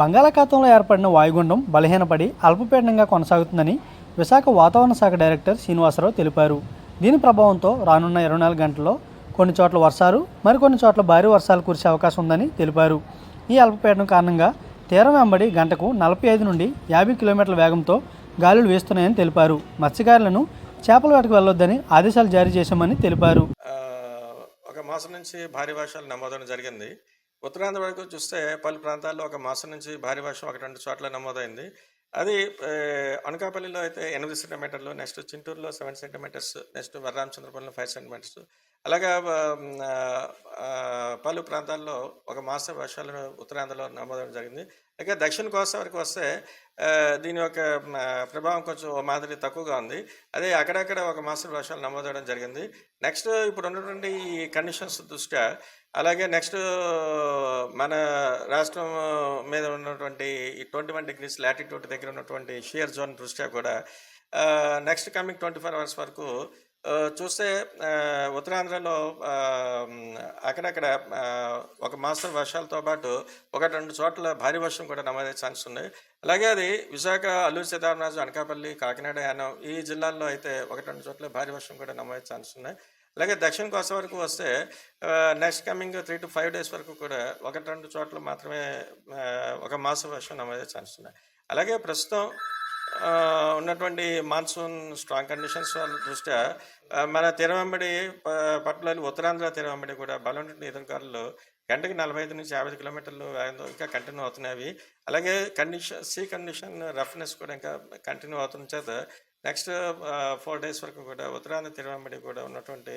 బంగాళాఖాతంలో ఏర్పడిన వాయుగుండం బలహీనపడి అల్పపీడనంగా కొనసాగుతుందని విశాఖ వాతావరణ శాఖ డైరెక్టర్ శ్రీనివాసరావు తెలిపారు. దీని ప్రభావంతో రానున్న ఇరవై నాలుగు గంటల్లో కొన్ని చోట్ల వర్షాలు మరికొన్ని చోట్ల భారీ వర్షాలు కురిసే అవకాశం ఉందని తెలిపారు. ఈ అల్పపీడనం కారణంగా తీరం వెంబడి గంటకు నలభై ఐదు నుండి యాభై కిలోమీటర్ల వేగంతో గాలులు వీస్తున్నాయని తెలిపారు. మత్స్యకారులను చేపల వేటకు వెళ్ళొద్దని ఆదేశాలు జారీ చేశామని తెలిపారు. ఒక మాసం నుంచి భారీ వర్షాలు నమోదవడం జరిగింది. ఉత్తరాంధ్ర వరకు చూస్తే పలు ప్రాంతాల్లో ఒక మాసం నుంచి భారీ వర్షం ఒక రెండు చోట్ల నమోదైంది. అది అనకాపల్లిలో అయితే ఎనిమిది సెంటీమీటర్లు నెక్స్ట్ చింటూరులో సెవెన్ సెంటీమీటర్స్ నెక్స్ట్ వరరామచంద్రపురంలో ఫైవ్ సెంటీమీటర్స్ అలాగా పలు ప్రాంతాల్లో ఒక మాస్టర్ వర్షాలు ఉత్తరాంధ్రలో నమోదవడం జరిగింది. అయితే దక్షిణ కోస్తా వరకు వస్తే దీని యొక్క ప్రభావం కొంచెం ఓ మాదిరి తక్కువగా ఉంది. అదే అక్కడక్కడ ఒక మాస్టర్ వర్షాలు నమోదవడం జరిగింది. నెక్స్ట్ ఇప్పుడు ఉన్నటువంటి ఈ కండిషన్స్ దృష్ట్యా అలాగే నెక్స్ట్ మన రాష్ట్రం మీద ఉన్నటువంటి ఈ ట్వంటీ వన్ డిగ్రీస్ లాటిట్యూడ్ దగ్గర ఉన్నటువంటి షియర్ జోన్ దృష్ట్యా కూడా next coming twenty four hours వరకు చూస్తే ఉత్తరాంధ్రలో అక్కడక్కడ ఒక మాసం వర్షాలతో పాటు ఒకటి రెండు చోట్ల భారీ వర్షం కూడా నమోదయ్యే ఛాన్స్ ఉన్నాయి. అలాగే అది విశాఖ అల్లూరు సీతారామరాజు అనకాపల్లి కాకినాడ యానం ఈ జిల్లాల్లో అయితే ఒకటి రెండు చోట్ల భారీ వర్షం కూడా నమోదయ్యే ఛాన్స్ ఉన్నాయి. అలాగే దక్షిణ కోస్తా వరకు వస్తే next coming three to five days వరకు కూడా ఒకటి రెండు చోట్ల మాత్రమే ఒక మాసం వర్షం నమోదయ్యే ఛాన్స్ ఉన్నాయి. అలాగే ప్రస్తుతం ఉన్నటువంటి మాన్సూన్ స్ట్రాంగ్ కండిషన్స్ దృష్ట్యా మన మన తిరువెంబడి పట్టుదల ఉత్తరాంధ్ర తిరువెంబడి కూడా బలమైన ఎదురుకారులు గంటకి నలభై ఐదు నుంచి యాభై కిలోమీటర్లు వేగంతో ఇంకా కంటిన్యూ అవుతున్నాయి అలాగే కండిషన్ సీ కండిషన్ రఫ్నెస్ కూడా ఇంకా కంటిన్యూ అవుతున్న చేత నెక్స్ట్ ఫోర్ డేస్ వరకు కూడా ఉత్తరాంధ్ర తిరువెంబడి కూడా ఉన్నటువంటి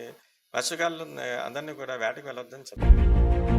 మత్స్యకారులు అందరినీ కూడా వేటకు వెళ్ళొద్దని చెప్పారు